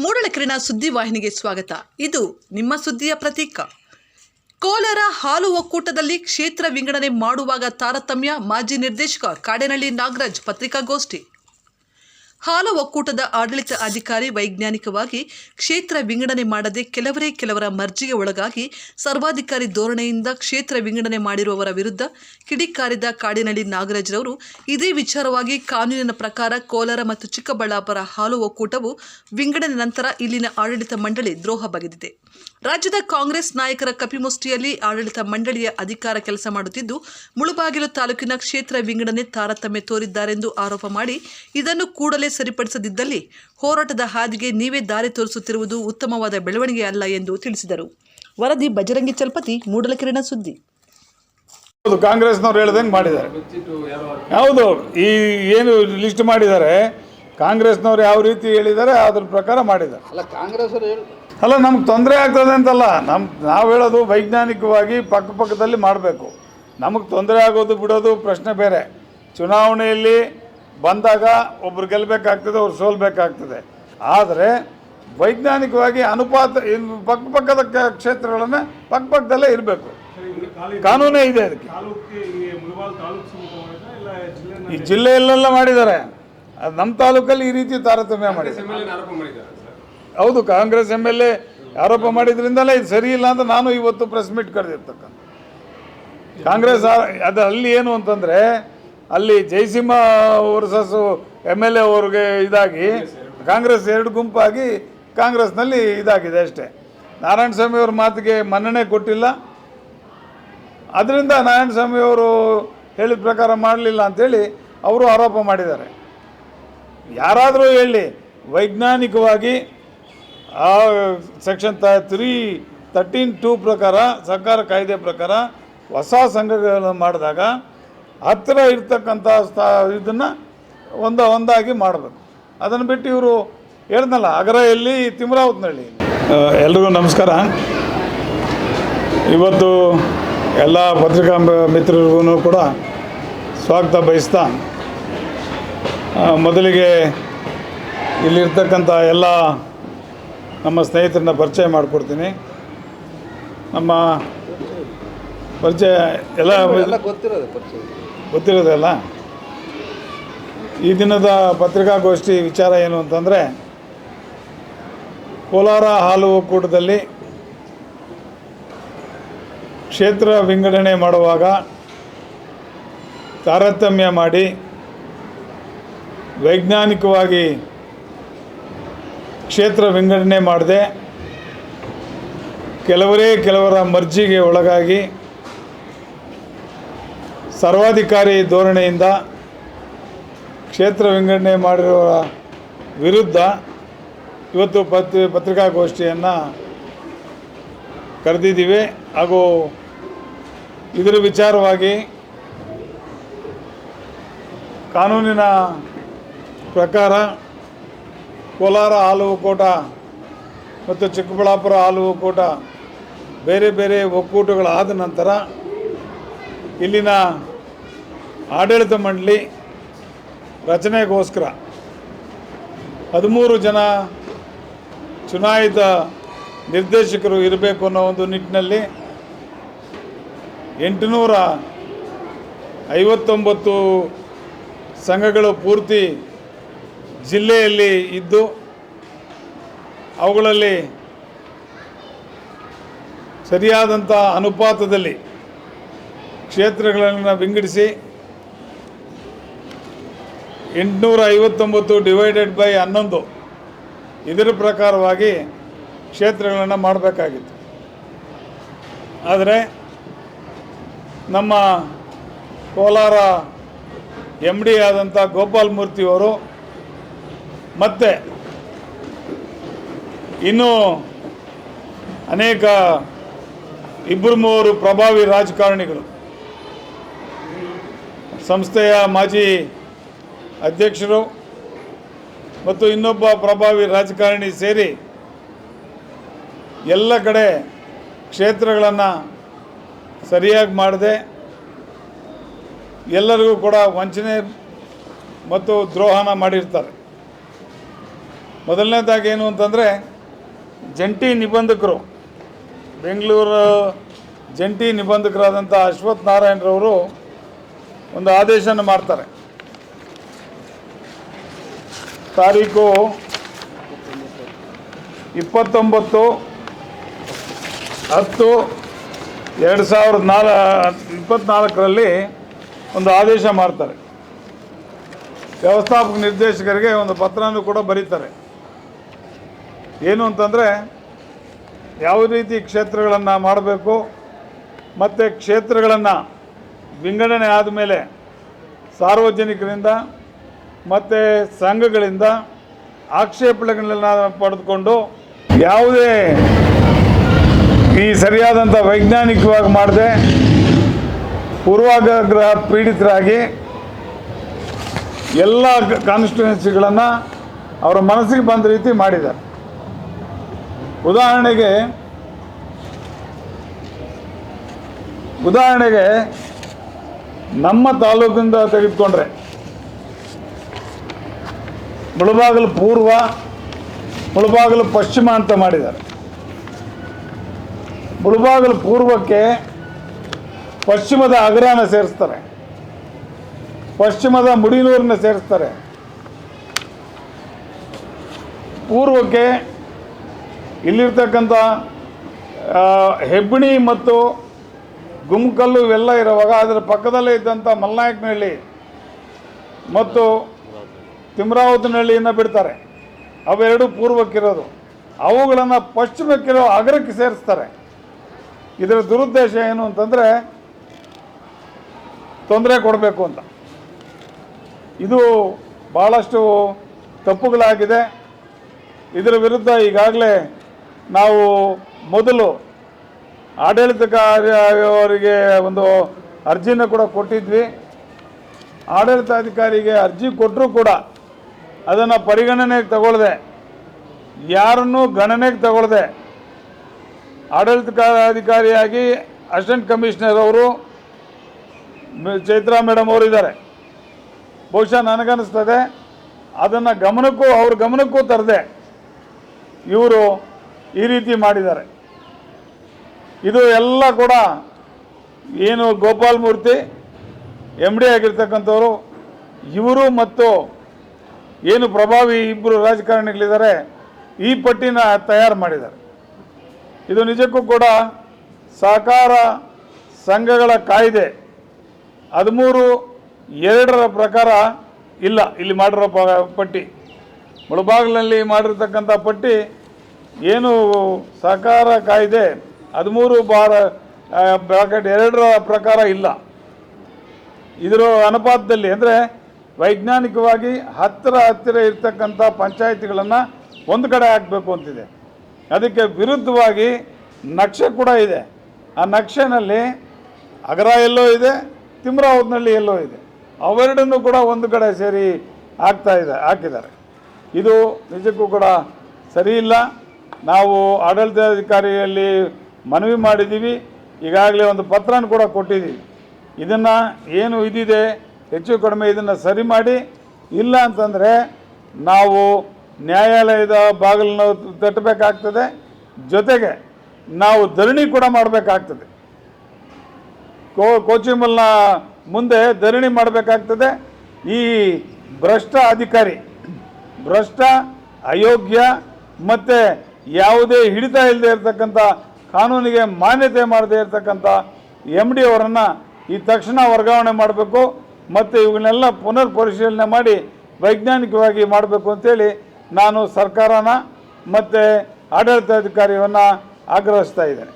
ಮೂಡಲಕೆರೆನ ಸುದ್ದಿವಾಹಿನಿಗೆ ಸ್ವಾಗತ. ಇದು ನಿಮ್ಮ ಸುದ್ದಿಯ ಪ್ರತೀಕ. ಕೋಲಾರ ಹಾಲು ಒಕ್ಕೂಟದಲ್ಲಿ ಕ್ಷೇತ್ರ ವಿಂಗಡಣೆ ಮಾಡುವಾಗ ತಾರತಮ್ಯ, ಮಾಜಿ ನಿರ್ದೇಶಕ ಕಾಡೇನಹಳ್ಳಿ ನಾಗರಾಜ್ ಪತ್ರಿಕಾಗೋಷ್ಠಿ. ಹಾಲು ಒಕ್ಕೂಟದ ಆಡಳಿತ ಅಧಿಕಾರಿ ವೈಜ್ಞಾನಿಕವಾಗಿ ಕ್ಷೇತ್ರ ವಿಂಗಡಣೆ ಮಾಡದೆ ಕೆಲವರೇ ಕೆಲವರ ಮರ್ಜಿಗೆ ಒಳಗಾಗಿ ಸರ್ವಾಧಿಕಾರಿ ಧೋರಣೆಯಿಂದ ಕ್ಷೇತ್ರ ವಿಂಗಡಣೆ ಮಾಡಿರುವವರ ವಿರುದ್ಧ ಕಿಡಿಕಾರಿದ ಕಾಡಿನಳ್ಳಿ ನಾಗರಾಜ್ರವರು ಇದೇ ವಿಚಾರವಾಗಿ ಕಾನೂನಿನ ಪ್ರಕಾರ ಕೋಲಾರ ಮತ್ತು ಚಿಕ್ಕಬಳ್ಳಾಪುರ ಹಾಲು ಒಕ್ಕೂಟವು ವಿಂಗಡಣೆ ನಂತರ ಇಲ್ಲಿನ ಆಡಳಿತ ಮಂಡಳಿ ದ್ರೋಹ ಬಗೆದಿದೆ. ರಾಜ್ಯದ ಕಾಂಗ್ರೆಸ್ ನಾಯಕರ ಕಪಿಮುಷ್ಟಿಯಲ್ಲಿ ಆಡಳಿತ ಮಂಡಳಿಯ ಅಧಿಕಾರ ಕೆಲಸ ಮಾಡುತ್ತಿದ್ದು ಮುಳುಬಾಗಿಲು ತಾಲೂಕಿನ ಕ್ಷೇತ್ರ ವಿಂಗಡಣೆ ತಾರತಮ್ಯ ತೋರಿದ್ದಾರೆಂದು ಆರೋಪ ಮಾಡಿ ಇದನ್ನು ಕೂಡಲೇ ಸರಿಪಡಿಸದಿದ್ದಲ್ಲಿ ಹೋರಾಟದ ಹಾದಿಗೆ ನೀವೇ ದಾರಿ ತೋರಿಸುತ್ತಿರುವುದು ಉತ್ತಮವಾದ ಬೆಳವಣಿಗೆ ಅಲ್ಲ ಎಂದು ತಿಳಿಸಿದರು. ವರದಿ ಬಜರಂಗಿ ಚಲಪತಿ ಮೂಡಲಕಿರಣ ಸುದ್ದಿ. ಕಾಂಗ್ರೆಸ್ನವ್ರು ಹೇಳ್ದಂಗೆ ಮಾಡಿದ್ದಾರೆ. ಹೌದು ಈ ಏನು ಲಿಸ್ಟ್ ಮಾಡಿದ್ದಾರೆ ಕಾಂಗ್ರೆಸ್ನವ್ರು ಯಾವ ರೀತಿ ಹೇಳಿದ್ದಾರೆ ಅದ್ರ ಪ್ರಕಾರ ಮಾಡಿದ್ದಾರೆ. ಅಲ್ಲ, ನಮ್ಗೆ ತೊಂದರೆ ಆಗ್ತದೆ ಅಂತಲ್ಲ. ನಮ್ಮ ನಾವು ಹೇಳೋದು ವೈಜ್ಞಾನಿಕವಾಗಿ ಪಕ್ಕ ಪಕ್ಕದಲ್ಲಿ ಮಾಡಬೇಕು. ನಮಗೆ ತೊಂದರೆ ಆಗೋದು ಬಿಡೋದು ಪ್ರಶ್ನೆ ಬೇರೆ. ಚುನಾವಣೆಯಲ್ಲಿ ಬಂದಾಗ ಒಬ್ರು ಗೆಲ್ಲಬೇಕಾಗ್ತದೆ ಅವ್ರು ಸೋಲ್ಬೇಕಾಗ್ತದೆ. ಆದರೆ ವೈಜ್ಞಾನಿಕವಾಗಿ ಅನುಪಾತ ಪಕ್ಕ ಪಕ್ಕದ ಕ್ಷೇತ್ರಗಳನ್ನು ಪಕ್ಕ ಪಕ್ಕದಲ್ಲೇ ಇರಬೇಕು. ಕಾನೂನೇ ಇದೆ ಅದಕ್ಕೆ. ಈ ಜಿಲ್ಲೆಯಲ್ಲೆಲ್ಲ ಮಾಡಿದ್ದಾರೆ. ನಮ್ಮ ತಾಲೂಕಲ್ಲಿ ಈ ರೀತಿ ತಾರತಮ್ಯ ಮಾಡಿದ್ದಾರೆ. ಹೌದು, ಕಾಂಗ್ರೆಸ್ ಎಂ ಎಲ್ ಎ ಆರೋಪ ಮಾಡಿದ್ರಿಂದಲೇ ಇದು ಸರಿ ಇಲ್ಲ ಅಂತ ನಾನು ಇವತ್ತು ಪ್ರೆಸ್ ಮೀಟ್ ಕರೆದಿರ್ತಕ್ಕಂಥ ಕಾಂಗ್ರೆಸ್ ಅದು ಅಲ್ಲಿ ಏನು ಅಂತಂದರೆ, ಅಲ್ಲಿ Jayasimha versus M L A ಅವ್ರಿಗೆ ಇದಾಗಿ, ಕಾಂಗ್ರೆಸ್ ಎರಡು ಗುಂಪಾಗಿ ಕಾಂಗ್ರೆಸ್ನಲ್ಲಿ ಇದಾಗಿದೆ ಅಷ್ಟೇ. ನಾರಾಯಣ ಸ್ವಾಮಿ ಅವ್ರ ಮಾತಿಗೆ ಮನ್ನಣೆ ಕೊಟ್ಟಿಲ್ಲ. ಅದರಿಂದ ನಾರಾಯಣ ಸ್ವಾಮಿ ಅವರು ಹೇಳಿದ ಪ್ರಕಾರ ಮಾಡಲಿಲ್ಲ ಅಂತೇಳಿ ಅವರು ಆರೋಪ ಮಾಡಿದ್ದಾರೆ. ಯಾರಾದರೂ ಹೇಳಿ, ವೈಜ್ಞಾನಿಕವಾಗಿ ಆ ಸೆಕ್ಷನ್ ತ ತ್ರೀ ತರ್ಟೀನ್ ಟೂ ಪ್ರಕಾರ, ಸರ್ಕಾರ ಕಾಯ್ದೆ ಪ್ರಕಾರ ಹೊಸ ಸಂಘಗಳನ್ನು ಮಾಡಿದಾಗ ಹತ್ತಿರ ಇರ್ತಕ್ಕಂಥ ಸ್ಥಾ ಇದನ್ನು ಒಂದ ಒಂದಾಗಿ ಮಾಡಬೇಕು. ಅದನ್ನು ಬಿಟ್ಟು ಇವರು ಹೇಳ್ದಲ್ಲ ಅಗರೆಯಲ್ಲಿ ತಿಮ್ರಾವತ್ನಹಳ್ಳಿ. ಎಲ್ರಿಗೂ ನಮಸ್ಕಾರ. ಇವತ್ತು ಎಲ್ಲ ಪತ್ರಿಕಾ ಮಿತ್ರರಿಗೂ ಕೂಡ ಸ್ವಾಗತ ಬಯಸ್ತಾ ಮೊದಲಿಗೆ ಇಲ್ಲಿರ್ತಕ್ಕಂಥ ಎಲ್ಲ ನಮ್ಮ ಸ್ನೇಹಿತರನ್ನ ಪರಿಚಯ ಮಾಡಿಕೊಡ್ತೀನಿ. ನಮ್ಮ ಪರಿಚಯ ಎಲ್ಲ ಗೊತ್ತಿರೋದಲ್ಲ ಈ ದಿನದ ಪತ್ರಿಕಾಗೋಷ್ಠಿ ವಿಚಾರ ಏನು ಅಂತಂದರೆ ಕೋಲಾರ ಹಾಲು ಒಕ್ಕೂಟದಲ್ಲಿ ಕ್ಷೇತ್ರ ವಿಂಗಡಣೆ ಮಾಡುವಾಗ ತಾರತಮ್ಯ ಮಾಡಿ ವೈಜ್ಞಾನಿಕವಾಗಿ ಕ್ಷೇತ್ರ ವಿಂಗಡಣೆ ಮಾಡದೆ ಕೆಲವರೇ ಕೆಲವರ ಮರ್ಜಿಗೆ ಒಳಗಾಗಿ ಸರ್ವಾಧಿಕಾರಿ ಧೋರಣೆಯಿಂದ ಕ್ಷೇತ್ರ ವಿಂಗಡಣೆ ಮಾಡಿರುವ ವಿರುದ್ಧ ಇವತ್ತು ಪತ್ ಪತ್ರಿಕಾಗೋಷ್ಠಿಯನ್ನು ಕರೆದಿದ್ದೀವಿ. ಹಾಗೂ ಇದರ ವಿಚಾರವಾಗಿ ಕಾನೂನಿನ ಪ್ರಕಾರ ಕೋಲಾರ ಹಾಲು ಒಕ್ಕೂಟ ಮತ್ತು ಚಿಕ್ಕಬಳ್ಳಾಪುರ ಹಾಲು ಒಕ್ಕೂಟ ಬೇರೆ ಬೇರೆ ಒಕ್ಕೂಟಗಳಾದ ನಂತರ ಇಲ್ಲಿನ ಆಡಳಿತ ಮಂಡಳಿ ರಚನೆಗೋಸ್ಕರ ಹದಿಮೂರು ಜನ ಚುನಾಯಿತ ನಿರ್ದೇಶಕರು ಇರಬೇಕು ಅನ್ನೋ ಒಂದು ನಿಟ್ಟಿನಲ್ಲಿ ಎಂಟುನೂರ ಐವತ್ತೊಂಬತ್ತು ಸಂಘಗಳು ಪೂರ್ತಿ ಜಿಲ್ಲೆಯಲ್ಲಿ ಇದ್ದು ಅವುಗಳಲ್ಲಿ ಸರಿಯಾದಂಥ ಅನುಪಾತದಲ್ಲಿ ಕ್ಷೇತ್ರಗಳನ್ನು ವಿಂಗಡಿಸಿ ಎಂಟುನೂರ ಐವತ್ತೊಂಬತ್ತು ಡಿವೈಡೆಡ್ ಬೈ ಹನ್ನೊಂದು ಇದರ ಪ್ರಕಾರವಾಗಿ ಕ್ಷೇತ್ರಗಳನ್ನು ಮಾಡಬೇಕಾಗಿತ್ತು. ಆದರೆ ನಮ್ಮ ಕೋಲಾರ ಎಂ ಡಿ ಆದಂಥ ಗೋಪಾಲ್ ಮೂರ್ತಿಯವರು ಮತ್ತು ಇನ್ನೂ ಅನೇಕ ಇಬ್ಬರು ಮೂವರು ಪ್ರಭಾವಿ ರಾಜಕಾರಣಿಗಳು. ಸಂಸ್ಥೆಯ ಮಾಜಿ ಅಧ್ಯಕ್ಷರು ಮತ್ತು ಇನ್ನೊಬ್ಬ ಪ್ರಭಾವಿ ರಾಜಕಾರಣಿ ಸೇರಿ ಎಲ್ಲ ಕಡೆ ಕ್ಷೇತ್ರಗಳನ್ನು ಸರಿಯಾಗಿ ಮಾಡದೆ. ಎಲ್ಲರಿಗೂ ಕೂಡ ವಂಚನೆ ಮತ್ತು ದ್ರೋಹನ ಮಾಡಿರ್ತಾರೆ. ಮೊದಲನೇದಾಗಿ ಏನು ಅಂತಂದರೆ, ಜಂಟಿ ನಿಬಂಧಕರು, ಬೆಂಗಳೂರು ಜಂಟಿ ನಿಬಂಧಕರಾದಂಥ ಅಶ್ವಥ್ ನಾರಾಯಣರವರು ಒಂದು ಆದೇಶನ ಮಾಡ್ತಾರೆ. ತಾರೀಕು ಇಪ್ಪತ್ತೊಂಬತ್ತು, ಹತ್ತು, ಎರಡು ಸಾವಿರದ ನಾಲ್, ಇಪ್ಪತ್ನಾಲ್ಕರಲ್ಲಿ ಒಂದು ಆದೇಶ ಮಾಡ್ತಾರೆ. ವ್ಯವಸ್ಥಾಪಕ ನಿರ್ದೇಶಕರಿಗೆ ಒಂದು ಪತ್ರನೂ ಕೂಡ ಬರೀತಾರೆ. ಏನು ಅಂತಂದರೆ ಯಾವ ರೀತಿ ಕ್ಷೇತ್ರಗಳನ್ನು ಮಾಡಬೇಕು ಮತ್ತು ಕ್ಷೇತ್ರಗಳನ್ನು ವಿಂಗಡಣೆ ಆದಮೇಲೆ ಸಾರ್ವಜನಿಕರಿಂದ ಮತ್ತು ಸಂಘಗಳಿಂದ ಆಕ್ಷೇಪಣೆಗಳನ್ನ ಪಡೆದುಕೊಂಡು ಯಾವುದೇ ಈ ಸರಿಯಾದಂಥ ವೈಜ್ಞಾನಿಕವಾಗಿ ಮಾಡದೆ ಪೂರ್ವಾಗ್ರಹ ಪೀಡಿತರಾಗಿ ಎಲ್ಲ ಕಾನ್ಸ್ಟಿಟ್ಯೂನ್ಸಿಗಳನ್ನು ಅವರ ಮನಸ್ಸಿಗೆ ಬಂದ ರೀತಿ ಮಾಡಿದ್ದಾರೆ. ಉದಾಹರಣೆಗೆ ಉದಾಹರಣೆಗೆ ನಮ್ಮ ತಾಲೂಕಿಂದ ತೆಗೆದುಕೊಂಡ್ರೆ, ಮುಳಬಾಗಿಲು ಪೂರ್ವ, ಮುಳಬಾಗಿಲು ಪಶ್ಚಿಮ ಅಂತ ಮಾಡಿದ್ದಾರೆ. ಮುಳಬಾಗಿಲು ಪೂರ್ವಕ್ಕೆ ಪಶ್ಚಿಮದ ಅಗ್ರಾನ ಸೇರಿಸ್ತಾರೆ. ಪಶ್ಚಿಮದ ಮುಡಿನೂರನ್ನ ಸೇರಿಸ್ತಾರೆ. ಪೂರ್ವಕ್ಕೆ ಇಲ್ಲಿರ್ತಕ್ಕಂಥ ಹೆಬ್ಬಣಿ ಮತ್ತು ಗುಮ್ಕಲ್ಲು ಇವೆಲ್ಲ ಇರುವಾಗ ಅದರ ಪಕ್ಕದಲ್ಲೇ ಇದ್ದಂಥ ಮಲ್ನಾಯಕನಹಳ್ಳಿ ಮತ್ತು ತಿಮ್ರಾವತನಹಳ್ಳಿಯನ್ನು ಬಿಡ್ತಾರೆ. ಅವೆರಡು ಪೂರ್ವಕ್ಕಿರೋದು. ಅವುಗಳನ್ನು ಪಶ್ಚಿಮಕ್ಕಿರೋ ಅಗ್ರಕ್ಕೆ ಸೇರಿಸ್ತಾರೆ. ಇದರ ದುರುದ್ದೇಶ ಏನು ಅಂತಂದರೆ ತೊಂದರೆ ಕೊಡಬೇಕು ಅಂತ. ಇದು ಭಾಳಷ್ಟು ತಪ್ಪುಗಳಾಗಿದೆ. ಇದರ ವಿರುದ್ಧ ಈಗಾಗಲೇ ನಾವು ಮೊದಲು ಆಡಳಿತಕಾರಿಯವರಿಗೆ ಒಂದು ಅರ್ಜಿನ ಕೂಡ ಕೊಟ್ಟಿದ್ವಿ. ಆಡಳಿತಾಧಿಕಾರಿಗೆ ಅರ್ಜಿ ಕೊಟ್ಟರೂ ಕೂಡ ಅದನ್ನು ಪರಿಗಣನೆಗೆ ತಗೊಳ್ಳದೆ ಯಾರನ್ನೂ ಗಣನೆಗೆ ತಗೊಳ್ಳದೆ ಆಡಳಿತಾಧಿಕಾರಿಯಾಗಿ ಅಸಿಸ್ಟೆಂಟ್ ಕಮಿಷನರ್ ಅವರು ಚೈತ್ರಾ ಮೇಡಮ್ ಅವರು ಇದ್ದಾರೆ. ಬಹುಶಃ ನನಗನ್ನಿಸ್ತದೆ. ಅದನ್ನು ಗಮನಕ್ಕೂ ಅವ್ರ ಗಮನಕ್ಕೂ ತರದೆ ಇವರು ಈ ರೀತಿ ಮಾಡಿದ್ದಾರೆ. ಇದು ಎಲ್ಲ ಕೂಡ ಏನು ಗೋಪಾಲ್ ಮೂರ್ತಿ ಎಂ ಡಿ ಆಗಿರ್ತಕ್ಕಂಥವರು, ಇವರು ಮತ್ತು ಏನು ಪ್ರಭಾವಿ ಇಬ್ಬರು ರಾಜಕಾರಣಿಗಳಿದ್ದಾರೆ, ಈ ಪಟ್ಟಿನ ತಯಾರು ಮಾಡಿದ್ದಾರೆ. ಇದು ನಿಜಕ್ಕೂ ಕೂಡ ಸಹಕಾರ ಸಂಘಗಳ ಕಾಯ್ದೆ. ಹದಿಮೂರು ಎರಡರ ಪ್ರಕಾರ ಇಲ್ಲ, ಇಲ್ಲಿ ಮಾಡಿರೋ ಪಟ್ಟಿ. ಮುಳಬಾಗಿಲಿನಲ್ಲಿ ಮಾಡಿರ್ತಕ್ಕಂಥ ಪಟ್ಟಿ ಏನು ಸಹಕಾರ ಕಾಯ್ದೆ ಹದಿಮೂರು ಬಾರ ಬ್ರಾಕೆಟ್ ಎರಡರ ಪ್ರಕಾರ ಇಲ್ಲ. ಇದರ ಅನುಪಾತದಲ್ಲಿ ಅಂದರೆ ವೈಜ್ಞಾನಿಕವಾಗಿ ಹತ್ತಿರ ಹತ್ತಿರ ಇರ್ತಕ್ಕಂಥ ಪಂಚಾಯಿತಿಗಳನ್ನು ಒಂದು ಕಡೆ ಹಾಕಬೇಕು ಅಂತಿದೆ. ಅದಕ್ಕೆ ವಿರುದ್ಧವಾಗಿ ನಕ್ಷೆ ಕೂಡ ಇದೆ. ಆ ನಕ್ಷೆನಲ್ಲಿ ಅಗರ ಎಲ್ಲೋ ಇದೆ ತಿಮ್ರಾವತ್ನಲ್ಲಿ ಎಲ್ಲೋ ಇದೆ. ಅವೆರಡನ್ನೂ ಕೂಡ ಒಂದು ಕಡೆ ಸೇರಿ ಹಾಕ್ತಾ ಇದೆ, ಹಾಕಿದ್ದಾರೆ. ಇದು ನಿಜಕ್ಕೂ ಕೂಡ ಸರಿ ಇಲ್ಲ. ನಾವು ಆಡಳಿತಾಧಿಕಾರಿಯಲ್ಲಿ ಮನವಿ ಮಾಡಿದ್ದೀವಿ. ಈಗಾಗಲೇ ಒಂದು ಪತ್ರನ ಕೂಡ ಕೊಟ್ಟಿದ್ದೀವಿ. ಇದನ್ನು ಏನು ಇದಿದೆ ಹೆಚ್ಚು ಕಡಿಮೆ ಇದನ್ನು ಸರಿ ಮಾಡಿ. ಇಲ್ಲ ಅಂತಂದರೆ ನಾವು ನ್ಯಾಯಾಲಯದ ಬಾಗಿಲನ್ನು ತಟ್ಟಬೇಕಾಗ್ತದೆ. ಜೊತೆಗೆ ನಾವು ಧರಣಿ ಕೂಡ ಮಾಡಬೇಕಾಗ್ತದೆ. ಕೋ ಕೋಚಿಮಲ್ನ ಮುಂದೆ ಧರಣಿ ಮಾಡಬೇಕಾಗ್ತದೆ. ಈ ಭ್ರಷ್ಟ ಅಧಿಕಾರಿ ಭ್ರಷ್ಟ, ಅಯೋಗ್ಯ ಮತ್ತು ಯಾವುದೇ ಹಿಡಿತ ಇಲ್ಲದೆ ಇರತಕ್ಕಂಥ, ಕಾನೂನಿಗೆ ಮಾನ್ಯತೆ ಮಾಡದೇ ಇರತಕ್ಕಂಥ ಎಂ ಡಿ ಅವರನ್ನು ಈ ತಕ್ಷಣ ವರ್ಗಾವಣೆ ಮಾಡಬೇಕು ಮತ್ತು ಇವುಗಳನ್ನೆಲ್ಲ ಪುನರ್ ಪರಿಶೀಲನೆ ಮಾಡಿ ವೈಜ್ಞಾನಿಕವಾಗಿ ಮಾಡಬೇಕು ಅಂತೇಳಿ ನಾನು ಸರ್ಕಾರನ ಮತ್ತು ಆಡಳಿತಾಧಿಕಾರಿಯನ್ನು ಆಗ್ರಹಿಸ್ತಾ ಇದ್ದೇನೆ.